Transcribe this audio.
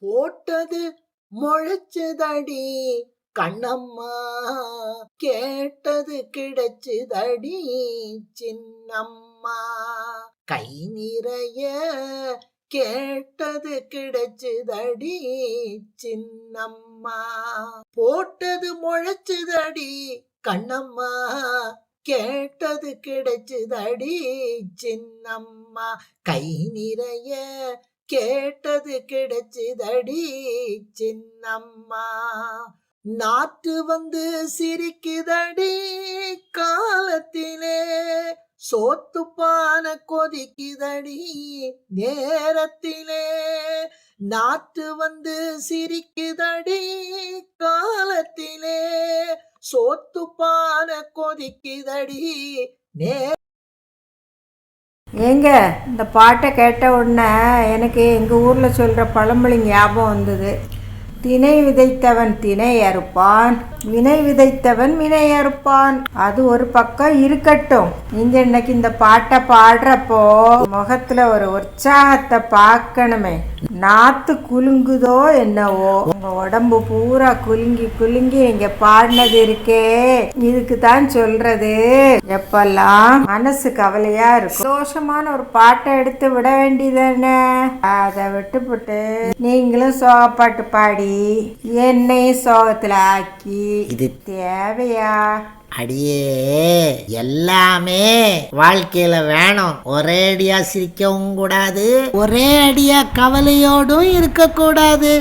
போட்டது முளைச்சுதடி. கண்ணம்மா கேட்டது கிடைச்சுதடி. சின்னம்மா கை நிறைய கேட்டது கிடைச்சுதடி. சின்னம்மா போட்டது முளைச்சுதடி. கண்ணம்மா கேட்டது கிடைச்சுதடி. சின்னம்மா கை நிறைய கேட்டது கிடைச்சிதடி சின்னம்மா. நாற்று வந்து சிரிக்குதடி காலத்திலே. சோத்துப்பான கொதிக்குதடி நேரத்திலே. நாற்று வந்து சிரிக்குதடி காலத்திலே. சோத்துப்பான கொதிக்குதடி நே ஏங்க இந்த பாட்டை கேட்ட உடனே எனக்கு எங்கள் ஊரில் சொல்கிற பழமொழி ஞாபகம் வந்தது. திணை விதைத்தவன் திணை அறுப்பான் வினை விதைத்தவன் வினை அறுப்பான். அது ஒரு பக்கம் இருக்கட்டும். நீங்க இன்னைக்கு இந்த பாட்டை பாடுறப்போ முகத்துல ஒரு உற்சாகத்தை பார்க்கணுமே. நாத்து குலுங்குதோ என்னவோ. உங்க உடம்பு பூரா குலுங்கி குலுங்கி நீங்க பாடினது இருக்கே. இதுக்கு தான் சொல்றது. எப்பெல்லாம் மனசு கவலையா இருக்கும். சந்தோஷமான ஒரு பாட்டை எடுத்து விட வேண்டியதானே? அதை விட்டுப்புட்டு நீங்களும் சோகப்பாட்டு பாடி என்னையும் சோகத்துல ஆக்கி. இது தேவையா? அடியே எல்லாமே வாழ்க்கையில வேணும். ஒரே அடியா சிரிக்கவும் கூடாது. ஒரே அடியா கவலையோடும் இருக்க கூடாது